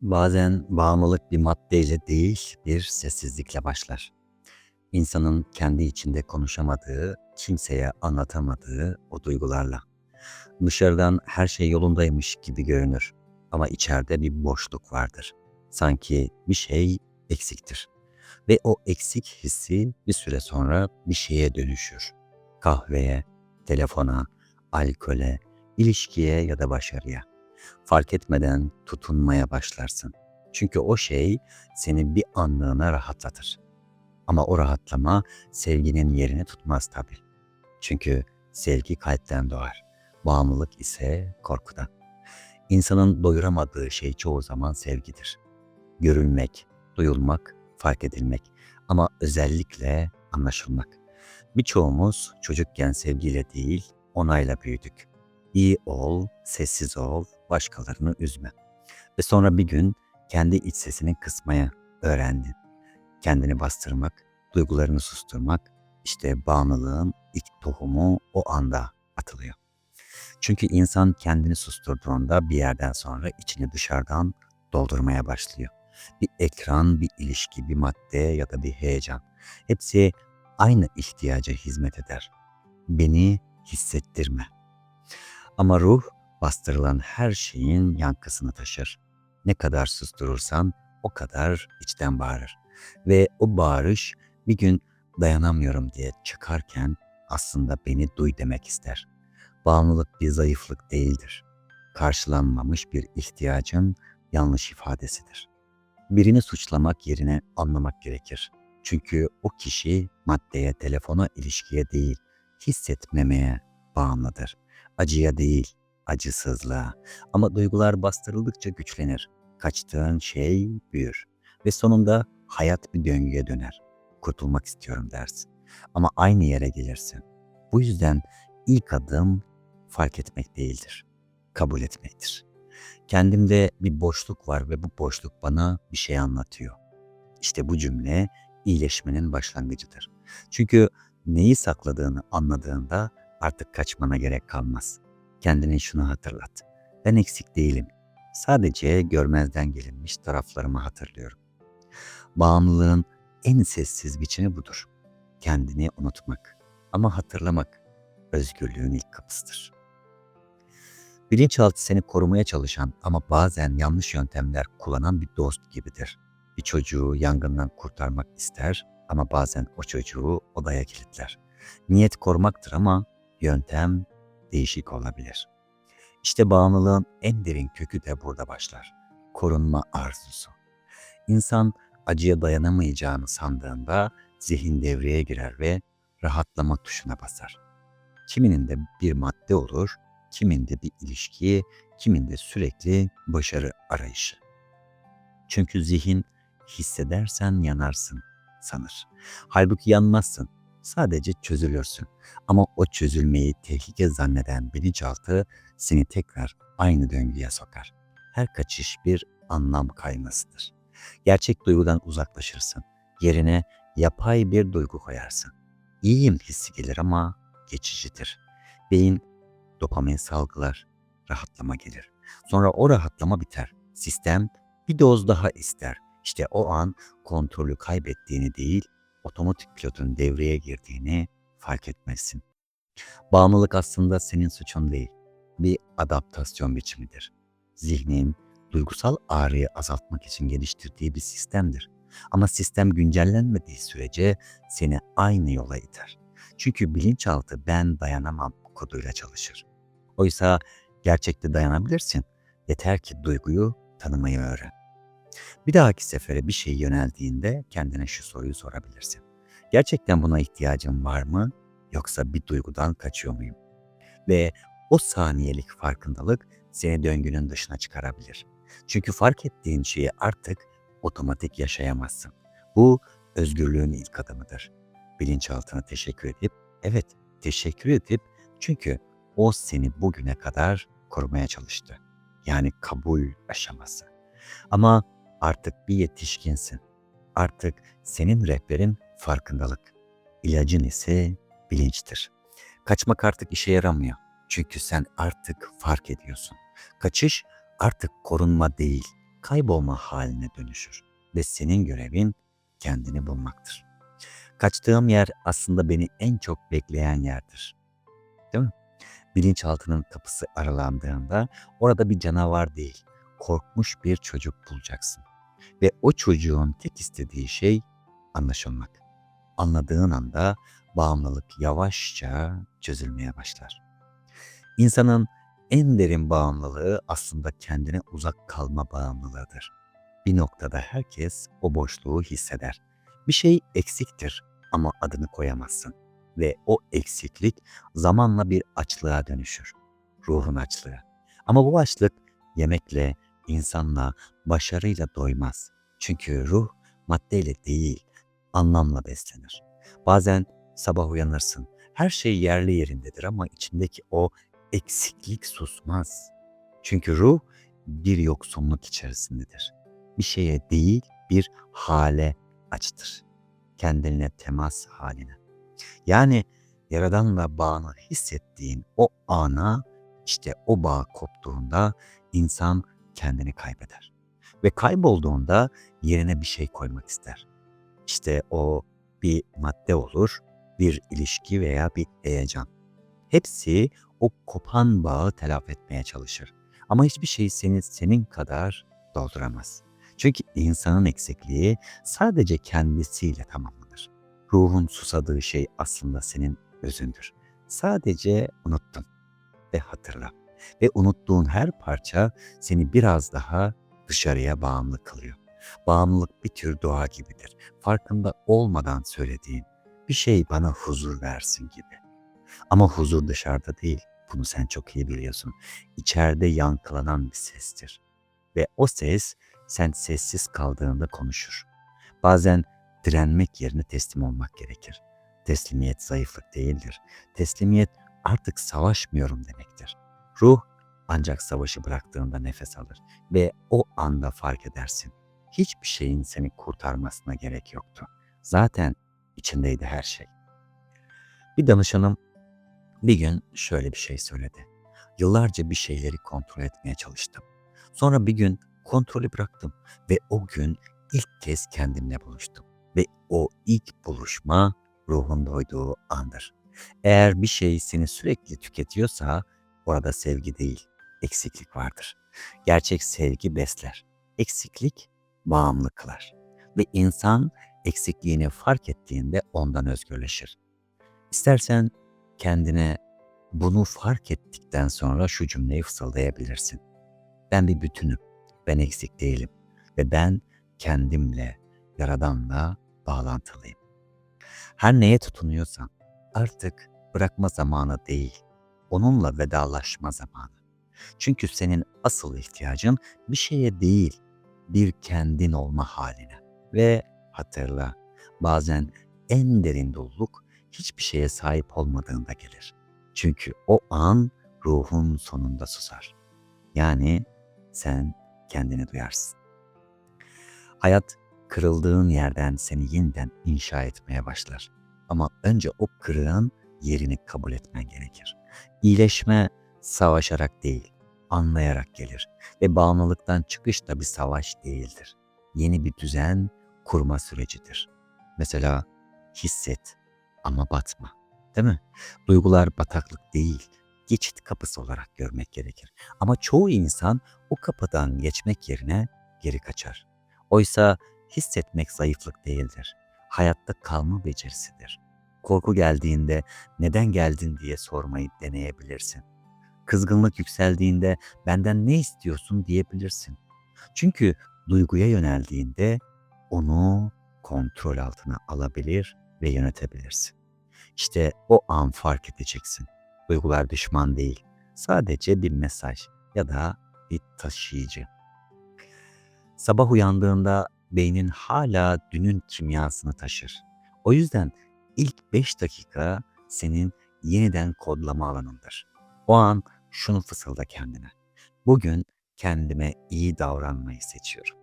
Bazen bağımlılık bir maddeyle değil, bir sessizlikle başlar. İnsanın kendi içinde konuşamadığı, kimseye anlatamadığı o duygularla. Dışarıdan her şey yolundaymış gibi görünür ama içeride bir boşluk vardır. Sanki bir şey eksiktir. Ve o eksik hissi bir süre sonra bir şeye dönüşür. Kahveye, telefona, alkole, ilişkiye ya da başarıya. Fark etmeden tutunmaya başlarsın. Çünkü o şey seni bir anlığına rahatlatır. Ama o rahatlama sevginin yerini tutmaz tabii. Çünkü sevgi kalpten doğar. Bağımlılık ise korkudan. İnsanın doyuramadığı şey çoğu zaman sevgidir. Görülmek, duyulmak, fark edilmek ama özellikle anlaşılmak. Birçoğumuz çocukken sevgiyle değil, onayla büyüdük. İyi ol, sessiz ol, başkalarını üzme. Ve sonra bir gün kendi iç sesini kısmaya öğrendin. Kendini bastırmak, duygularını susturmak, işte bağımlılığın ilk tohumu o anda atılıyor. Çünkü insan kendini susturduğunda bir yerden sonra içini dışarıdan doldurmaya başlıyor. Bir ekran, bir ilişki, bir madde ya da bir heyecan. Hepsi aynı ihtiyaca hizmet eder. Beni hissettirme. Ama ruh bastırılan her şeyin yankısını taşır. Ne kadar susturursan o kadar içten bağırır. Ve o bağırış bir gün dayanamıyorum diye çıkarken aslında beni duy demek ister. Bağımlılık bir zayıflık değildir. Karşılanmamış bir ihtiyacın yanlış ifadesidir. Birini suçlamak yerine anlamak gerekir. Çünkü o kişi maddeye, telefona, ilişkiye değil, hissetmemeye bağımlıdır. Acıya değil, acısızlığa. Ama duygular bastırıldıkça güçlenir. Kaçtığın şey büyür. Ve sonunda hayat bir döngüye döner. Kurtulmak istiyorum dersin. Ama aynı yere gelirsin. Bu yüzden ilk adım fark etmek değildir. Kabul etmektir. Kendimde bir boşluk var ve bu boşluk bana bir şey anlatıyor. İşte bu cümle iyileşmenin başlangıcıdır. Çünkü neyi sakladığını anladığında artık kaçmana gerek kalmaz. Kendine şunu hatırlat. Ben eksik değilim. Sadece görmezden gelinmiş taraflarımı hatırlıyorum. Bağımlılığın en sessiz biçimi budur. Kendini unutmak. Ama hatırlamak özgürlüğün ilk kapısıdır. Bilinçaltı seni korumaya çalışan ama bazen yanlış yöntemler kullanan bir dost gibidir. Bir çocuğu yangından kurtarmak ister ama bazen o çocuğu odaya kilitler. Niyet korumaktır ama yöntem değişik olabilir. İşte bağımlılığın en derin kökü de burada başlar. Korunma arzusu. İnsan acıya dayanamayacağını sandığında zihin devreye girer ve rahatlama tuşuna basar. Kiminin de bir madde olur, kiminde bir ilişki, kiminde sürekli başarı arayışı. Çünkü zihin hissedersen yanarsın sanır. Halbuki yanmazsın. Sadece çözülürsün. Ama o çözülmeyi tehlike zanneden bilinçaltı seni tekrar aynı döngüye sokar. Her kaçış bir anlam kaymasıdır. Gerçek duygudan uzaklaşırsın. Yerine yapay bir duygu koyarsın. İyiyim hissi gelir ama geçicidir. Beyin dopamin salgılar, rahatlama gelir. Sonra o rahatlama biter. Sistem bir doz daha ister. İşte o an kontrolü kaybettiğini değil, otomatik pilotun devreye girdiğini fark etmezsin. Bağımlılık aslında senin suçun değil, bir adaptasyon biçimidir. Zihnin duygusal ağrıyı azaltmak için geliştirdiği bir sistemdir. Ama sistem güncellenmediği sürece seni aynı yola iter. Çünkü bilinçaltı ben dayanamam koduyla çalışır. Oysa gerçekte dayanabilirsin. Yeter ki duyguyu tanımayı öğren. Bir dahaki sefere bir şey yöneldiğinde kendine şu soruyu sorabilirsin. Gerçekten buna ihtiyacım var mı yoksa bir duygudan kaçıyor muyum? Ve o saniyelik farkındalık seni döngünün dışına çıkarabilir. Çünkü fark ettiğin şeyi artık otomatik yaşayamazsın. Bu özgürlüğün ilk adımıdır. Bilinçaltına teşekkür edip, evet teşekkür edip çünkü o seni bugüne kadar korumaya çalıştı. Yani kabul aşaması. Ama artık bir yetişkinsin. Artık senin rehberin farkındalık. İlacın ise bilinçtir. Kaçmak artık işe yaramıyor. Çünkü sen artık fark ediyorsun. Kaçış artık korunma değil, kaybolma haline dönüşür ve senin görevin kendini bulmaktır. Kaçtığım yer aslında beni en çok bekleyen yerdir. Değil mi? Bilinçaltının kapısı aralandığında orada bir canavar değil, korkmuş bir çocuk bulacaksın. Ve o çocuğun tek istediği şey anlaşılmak. Anladığın anda bağımlılık yavaşça çözülmeye başlar. İnsanın en derin bağımlılığı aslında kendine uzak kalma bağımlılığıdır. Bir noktada herkes o boşluğu hisseder. Bir şey eksiktir ama adını koyamazsın ve o eksiklik zamanla bir açlığa dönüşür. Ruhun açlığı. Ama bu açlık yemekle, insanla, başarıyla doymaz. Çünkü ruh maddeyle değil, anlamla beslenir. Bazen sabah uyanırsın, her şey yerli yerindedir ama içindeki o eksiklik susmaz. Çünkü ruh bir yoksunluk içerisindedir. Bir şeye değil, bir hale açtır. Kendine temas haline. Yani Yaradan'la bağını hissettiğin o ana işte o bağ koptuğunda insan kendini kaybeder. Ve kaybolduğunda yerine bir şey koymak ister. İşte o bir madde olur, bir ilişki veya bir heyecan. Hepsi o kopan bağı telafi etmeye çalışır. Ama hiçbir şey seni senin kadar dolduramaz. Çünkü insanın eksikliği sadece kendisiyle tamamlanır. Ruhun susadığı şey aslında senin özündür. Sadece unuttun ve hatırla. Ve unuttuğun her parça seni biraz daha dışarıya bağımlı kılıyor. Bağımlılık bir tür dua gibidir. Farkında olmadan söylediğin bir şey bana huzur versin gibi. Ama huzur dışarıda değil. Bunu sen çok iyi biliyorsun. İçeride yankılanan bir sestir. Ve o ses sen sessiz kaldığında konuşur. Bazen direnmek yerine teslim olmak gerekir. Teslimiyet zayıflık değildir. Teslimiyet artık savaşmıyorum demektir. Ruh ancak savaşı bıraktığında nefes alır ve o anda fark edersin. Hiçbir şeyin seni kurtarmasına gerek yoktu. Zaten içindeydi her şey. Bir danışanım bir gün şöyle bir şey söyledi. Yıllarca bir şeyleri kontrol etmeye çalıştım. Sonra bir gün kontrolü bıraktım ve o gün ilk kez kendimle buluştum. Ve o ilk buluşma ruhun doyduğu andır. Eğer bir şey seni sürekli tüketiyorsa orada sevgi değil, eksiklik vardır. Gerçek sevgi besler. Eksiklik bağımlı kılar. Ve insan eksikliğini fark ettiğinde ondan özgürleşir. İstersen kendine bunu fark ettikten sonra şu cümleyi fısıldayabilirsin. Ben bir bütünüm, ben eksik değilim ve ben kendimle, Yaradan'la bağlantılıyım. Her neye tutunuyorsan artık bırakma zamanı değil, onunla vedalaşma zamanı. Çünkü senin asıl ihtiyacın bir şeye değil, bir kendin olma haline. Ve hatırla, bazen en derin doluluk hiçbir şeye sahip olmadığında gelir. Çünkü o an ruhun sonunda susar. Yani sen kendini duyarsın. Hayat kırıldığın yerden seni yeniden inşa etmeye başlar. Ama önce o kırığın yerini kabul etmen gerekir. İyileşme savaşarak değil, anlayarak gelir ve bağımlılıktan çıkış da bir savaş değildir. Yeni bir düzen kurma sürecidir. Mesela hisset ama batma. Değil mi? Duygular bataklık değil, geçit kapısı olarak görmek gerekir. Ama çoğu insan o kapıdan geçmek yerine geri kaçar. Oysa hissetmek zayıflık değildir. Hayatta kalma becerisidir. Korku geldiğinde neden geldin diye sormayı deneyebilirsin. Kızgınlık yükseldiğinde benden ne istiyorsun diyebilirsin. Çünkü duyguya yöneldiğinde onu kontrol altına alabilir ve yönetebilirsin. İşte o an fark edeceksin. Duygular düşman değil. Sadece bir mesaj ya da bir taşıyıcı. Sabah uyandığında beynin hala dünün kimyasını taşır. O yüzden ilk 5 dakika senin yeniden kodlama alanındır. O an şunu fısılda kendine. Bugün kendime iyi davranmayı seçiyorum.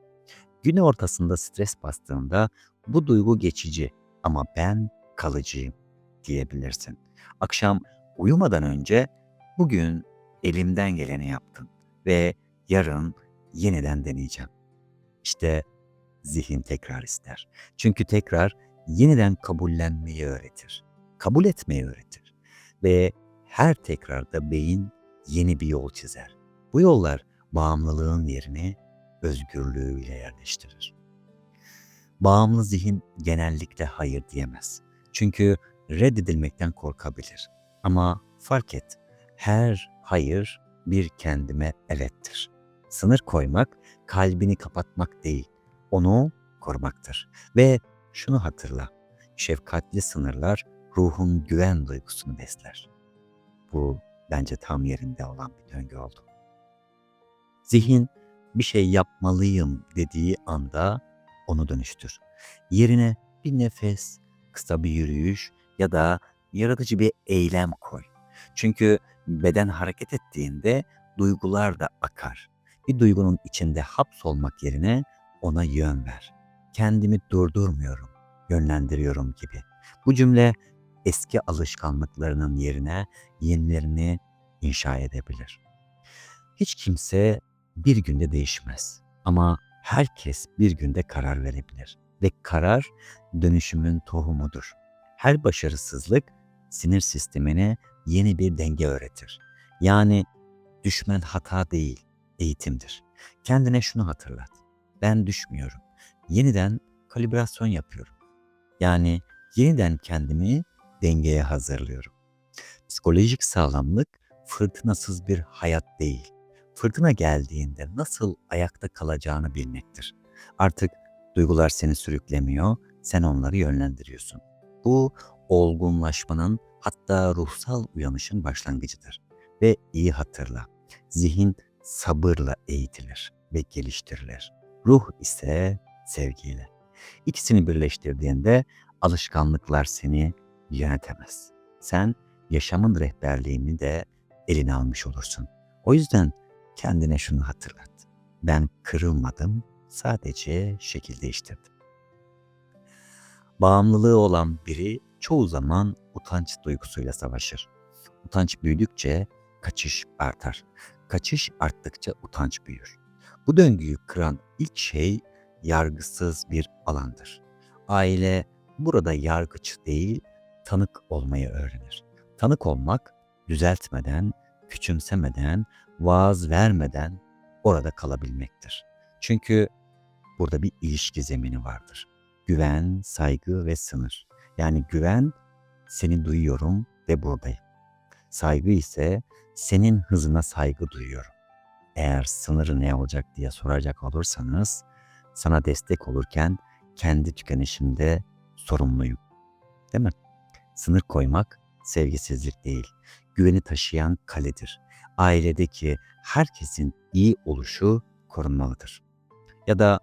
Gün ortasında stres bastığında bu duygu geçici ama ben kalıcıyım diyebilirsin. Akşam uyumadan önce bugün elimden geleni yaptım ve yarın yeniden deneyeceğim İşte zihin tekrar ister. Çünkü tekrar yeniden kabullenmeyi öğretir. Kabul etmeyi öğretir. Ve her tekrarda beyin yeni bir yol çizer. Bu yollar bağımlılığın yerini özgürlüğüyle yerleştirir. Bağımlı zihin genellikle hayır diyemez. Çünkü reddedilmekten korkabilir. Ama fark et, her hayır bir kendime evettir. Sınır koymak kalbini kapatmak değil, onu korumaktır. Ve şunu hatırla, şefkatli sınırlar ruhun güven duygusunu besler. Bu bence tam yerinde olan bir döngü oldu. Zihin bir şey yapmalıyım dediği anda onu dönüştür. Yerine bir nefes, kısa bir yürüyüş ya da yaratıcı bir eylem koy. Çünkü beden hareket ettiğinde duygular da akar. Bir duygunun içinde hapsolmak yerine ona yön ver. Kendimi durdurmuyorum, yönlendiriyorum gibi. Bu cümle eski alışkanlıklarının yerine yenilerini inşa edebilir. Hiç kimse bir günde değişmez ama herkes bir günde karar verebilir ve karar dönüşümün tohumudur. Her başarısızlık sinir sistemine yeni bir denge öğretir. Yani düşmen hata değil, eğitimdir. Kendine şunu hatırlat. Ben düşmüyorum. Yeniden kalibrasyon yapıyorum. Yani yeniden kendimi dengeye hazırlıyorum. Psikolojik sağlamlık fırtınasız bir hayat değil. Fırtına geldiğinde nasıl ayakta kalacağını bilmektir. Artık duygular seni sürüklemiyor, sen onları yönlendiriyorsun. Bu olgunlaşmanın hatta ruhsal uyanışın başlangıcıdır. Ve iyi hatırla, zihin sabırla eğitilir ve geliştirilir. Ruh ise sevgiyle. İkisini birleştirdiğinde alışkanlıklar seni yönetemez. Sen yaşamın rehberliğini de eline almış olursun. O yüzden kendine şunu hatırlat. Ben kırılmadım, sadece şekil değiştirdim. Bağımlılığı olan biri çoğu zaman utanç duygusuyla savaşır. Utanç büyüdükçe kaçış artar. Kaçış arttıkça utanç büyür. Bu döngüyü kıran ilk şey yargısız bir alandır. Aile burada yargıç değil, tanık olmayı öğrenir. Tanık olmak düzeltmeden, küçümsemeden, vaaz vermeden orada kalabilmektir. Çünkü burada bir ilişki zemini vardır. Güven, saygı ve sınır. Yani güven seni duyuyorum ve buradayım. Saygı ise senin hızına saygı duyuyorum. Eğer sınırı ne olacak diye soracak olursanız sana destek olurken kendi tükenişimde sorumluyum. Değil mi? Sınır koymak sevgisizlik değil. Güveni taşıyan kaledir. Ailedeki herkesin iyi oluşu korunmalıdır. Ya da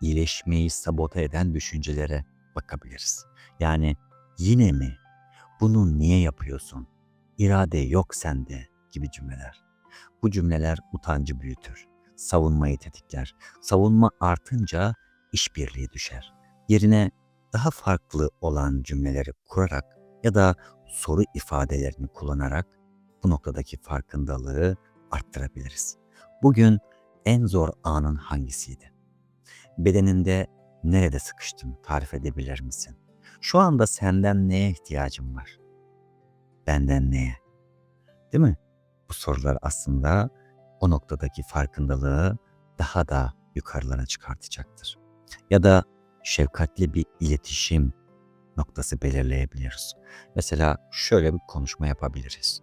iyileşmeyi sabote eden düşüncelere bakabiliriz. Yani yine mi? Bunu niye yapıyorsun? İrade yok sende gibi cümleler. Bu cümleler utancı büyütür. Savunmayı tetikler. Savunma artınca işbirliği düşer. Yerine daha farklı olan cümleleri kurarak ya da soru ifadelerini kullanarak bu noktadaki farkındalığı arttırabiliriz. Bugün en zor anın hangisiydi? Bedeninde nerede sıkıştın tarif edebilir misin? Şu anda senden neye ihtiyacın var? Benden neye? Değil mi? Bu sorular aslında o noktadaki farkındalığı daha da yukarılara çıkartacaktır. Ya da şefkatli bir iletişim noktası belirleyebiliriz. Mesela şöyle bir konuşma yapabiliriz.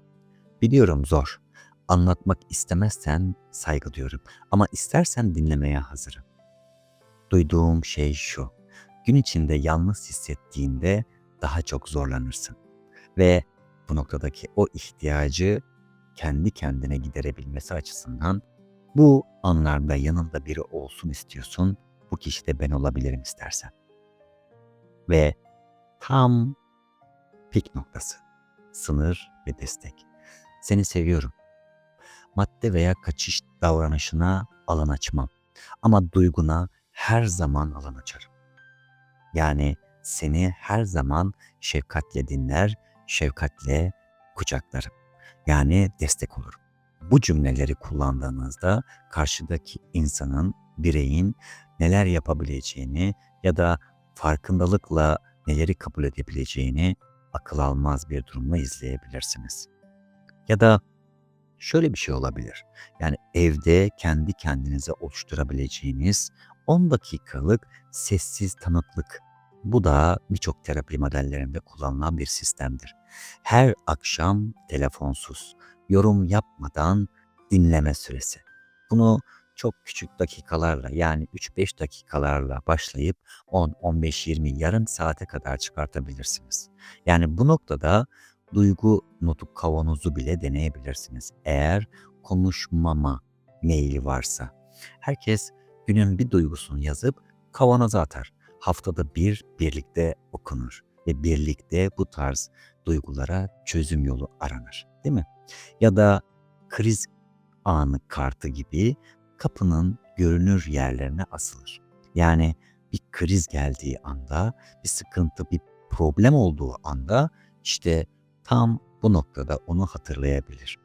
Biliyorum zor. Anlatmak istemezsen saygı duyuyorum ama istersen dinlemeye hazırım. Duyduğum şey şu. Gün içinde yalnız hissettiğinde daha çok zorlanırsın. Ve bu noktadaki o ihtiyacı kendi kendine giderebilmesi açısından bu anlarda yanında biri olsun istiyorsun. Bu kişi de ben olabilirim istersen. Ve tam pik noktası. Sınır ve destek. Seni seviyorum. Madde veya kaçış davranışına alan açmam. Ama duyguna her zaman alan açarım. Yani seni her zaman şefkatle dinler, şefkatle kucaklarım. Yani destek olurum. Bu cümleleri kullandığınızda karşıdaki insanın bireyin neler yapabileceğini ya da farkındalıkla neleri kabul edebileceğini akıl almaz bir durumla izleyebilirsiniz. Ya da şöyle bir şey olabilir. Yani evde kendi kendinize oluşturabileceğiniz 10 dakikalık sessiz tanıklık. Bu da birçok terapi modellerinde kullanılan bir sistemdir. Her akşam telefonsuz, yorum yapmadan dinleme süresi. Bunu çok küçük dakikalarla yani 3-5 dakikalarla başlayıp 10, 15, 20 yarım saate kadar çıkartabilirsiniz. Yani bu noktada duygu notu kavanozu bile deneyebilirsiniz. Eğer konuşmama meyli varsa. Herkes günün bir duygusunu yazıp kavanoza atar. Haftada bir birlikte okunur ve birlikte bu tarz duygulara çözüm yolu aranır. Değil mi? Ya da kriz anı kartı gibi kapının görünür yerlerine asılır. Yani bir kriz geldiği anda, bir sıkıntı, bir problem olduğu anda işte tam bu noktada onu hatırlayabilir.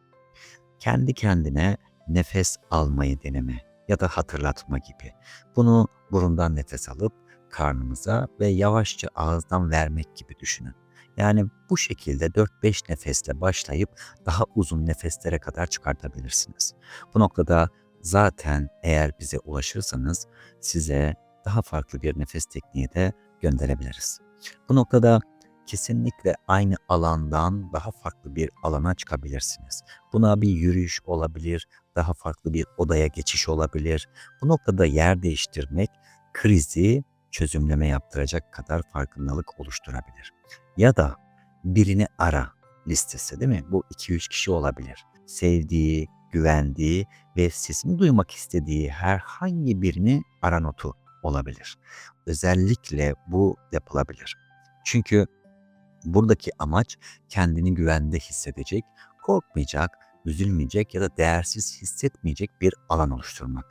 Kendi kendine nefes almayı deneme ya da hatırlatma gibi. Bunu burundan nefes alıp karnımıza ve yavaşça ağızdan vermek gibi düşünün. Yani bu şekilde 4-5 nefesle başlayıp daha uzun nefeslere kadar çıkartabilirsiniz. Bu noktada zaten eğer bize ulaşırsanız size daha farklı bir nefes tekniği de gönderebiliriz. Bu noktada kesinlikle aynı alandan daha farklı bir alana çıkabilirsiniz. Buna bir yürüyüş olabilir, daha farklı bir odaya geçiş olabilir. Bu noktada yer değiştirmek krizi çözümleme yaptıracak kadar farkındalık oluşturabilir. Ya da birini ara listesi değil mi? Bu 2-3 kişi olabilir. Sevdiği, güvendiği ve sesini duymak istediği herhangi birini ara notu olabilir. Özellikle bu yapılabilir. Çünkü buradaki amaç kendini güvende hissedecek, korkmayacak, üzülmeyecek ya da değersiz hissetmeyecek bir alan oluşturmak.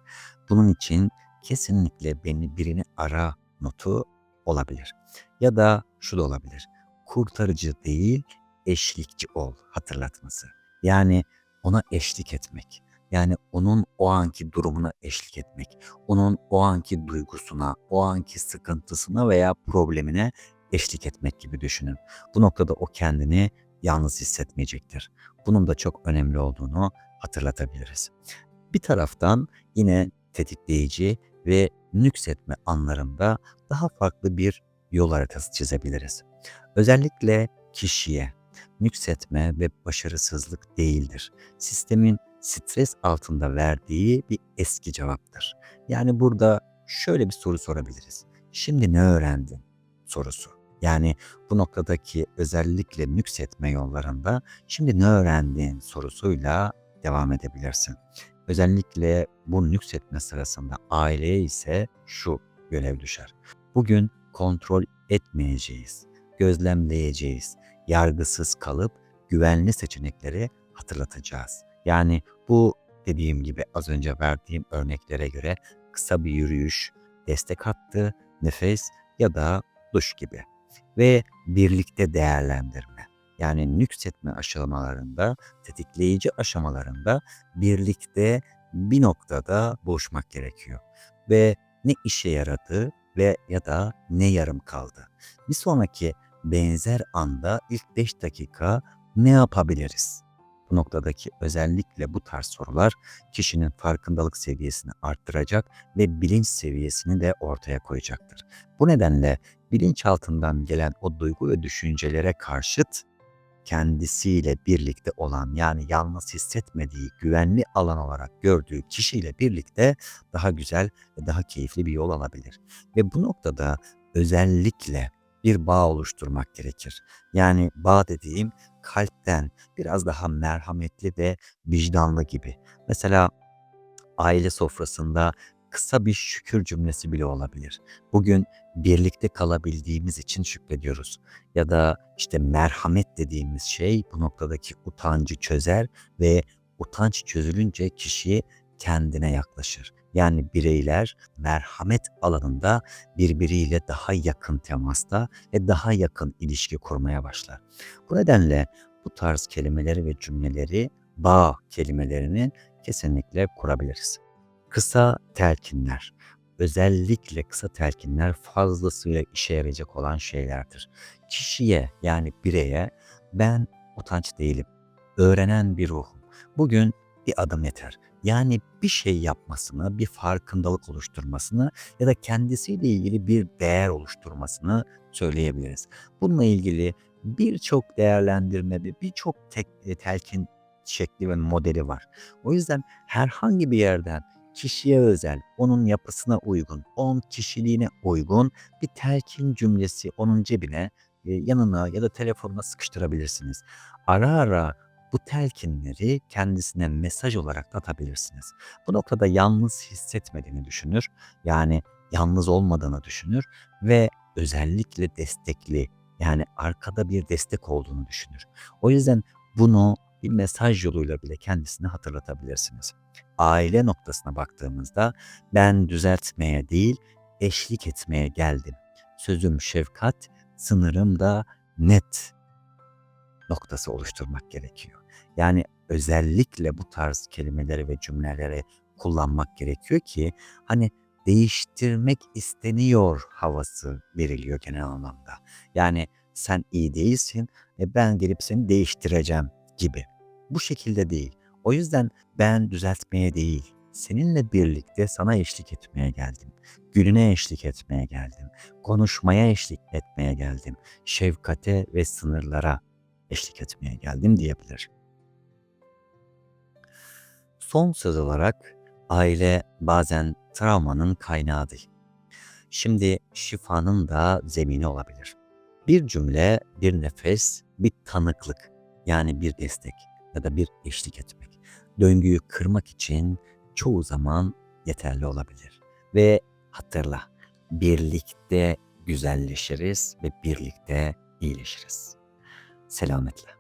Bunun için kesinlikle beni birini ara notu olabilir. Ya da şu da olabilir. Kurtarıcı değil, eşlikçi ol hatırlatması. Yani ona eşlik etmek. Yani onun o anki durumuna eşlik etmek. Onun o anki duygusuna, o anki sıkıntısına veya problemine eşlik etmek gibi düşünün. Bu noktada o kendini yalnız hissetmeyecektir. Bunun da çok önemli olduğunu hatırlatabiliriz. Bir taraftan yine tetikleyici ve nüksetme anlarında daha farklı bir yol haritası çizebiliriz. Özellikle kişiye nüksetme ve başarısızlık değildir. Sistemin stres altında verdiği bir eski cevaptır. Yani burada şöyle bir soru sorabiliriz. Şimdi ne öğrendin? sorusu. Yani bu noktadaki özellikle nüksetme yollarında şimdi ne öğrendin sorusuyla devam edebilirsin. Özellikle bu nüksetme sırasında aileye ise şu görev düşer. Bugün kontrol etmeyeceğiz, gözlemleyeceğiz, yargısız kalıp güvenli seçenekleri hatırlatacağız. Yani bu dediğim gibi az önce verdiğim örneklere göre kısa bir yürüyüş, destek hattı, nefes ya da duş gibi ve birlikte değerlendirme. Yani nüksetme aşamalarında, tetikleyici aşamalarında birlikte bir noktada buluşmak gerekiyor. Ve ne işe yaradı ve ya da ne yarım kaldı. Bir sonraki benzer anda ilk 5 dakika ne yapabiliriz? Bu noktadaki özellikle bu tarz sorular kişinin farkındalık seviyesini arttıracak ve bilinç seviyesini de ortaya koyacaktır. Bu nedenle bilinçaltından gelen o duygu ve düşüncelere karşıt kendisiyle birlikte olan yani yalnız hissetmediği güvenli alan olarak gördüğü kişiyle birlikte daha güzel ve daha keyifli bir yol alabilir. Ve bu noktada özellikle bir bağ oluşturmak gerekir. Yani bağ dediğim kalpten biraz daha merhametli ve vicdanlı gibi. Mesela aile sofrasında kısa bir şükür cümlesi bile olabilir. Bugün birlikte kalabildiğimiz için şükrediyoruz. Ya da işte merhamet dediğimiz şey bu noktadaki utancı çözer ve utanç çözülünce kişi kendine yaklaşır. Yani bireyler merhamet alanında birbiriyle daha yakın temasta ve daha yakın ilişki kurmaya başlar. Bu nedenle bu tarz kelimeleri ve cümleleri bağ kelimelerini kesinlikle kurabiliriz. Kısa telkinler, özellikle kısa telkinler fazlasıyla işe yarayacak olan şeylerdir. Kişiye yani bireye ben utanç değilim, öğrenen bir ruhum. Bugün bir adım yeter. Yani bir şey yapmasını, bir farkındalık oluşturmasını ya da kendisiyle ilgili bir değer oluşturmasını söyleyebiliriz. Bununla ilgili birçok değerlendirme ve birçok e, telkin şekli ve modeli var. O yüzden herhangi bir yerden kişiye özel, onun yapısına uygun, onun kişiliğine uygun bir telkin cümlesi onun cebine, e, yanına ya da telefonuna sıkıştırabilirsiniz. Ara ara bu telkinleri kendisine mesaj olarak atabilirsiniz. Bu noktada yalnız hissetmediğini düşünür. Yani yalnız olmadığını düşünür ve özellikle destekli yani arkada bir destek olduğunu düşünür. O yüzden bunu bir mesaj yoluyla bile kendisine hatırlatabilirsiniz. Aile noktasına baktığımızda ben düzeltmeye değil eşlik etmeye geldim. Sözüm şefkat, sınırım da net noktası oluşturmak gerekiyor. Yani özellikle bu tarz kelimeleri ve cümleleri kullanmak gerekiyor ki hani değiştirmek isteniyor havası veriliyor genel anlamda. Yani sen iyi değilsin ve ben gelip seni değiştireceğim gibi. Bu şekilde değil. O yüzden ben düzeltmeye değil, seninle birlikte sana eşlik etmeye geldim. Gününe eşlik etmeye geldim. Konuşmaya eşlik etmeye geldim. Şefkate ve sınırlara eşlik etmeye geldim diyebilir. Son söz olarak aile bazen travmanın kaynağıdır. Şimdi şifanın da zemini olabilir. Bir cümle, bir nefes, bir tanıklık yani bir destek ya da bir eşlik etmek. Döngüyü kırmak için çoğu zaman yeterli olabilir. Ve hatırla, birlikte güzelleşiriz ve birlikte iyileşiriz. Selametle.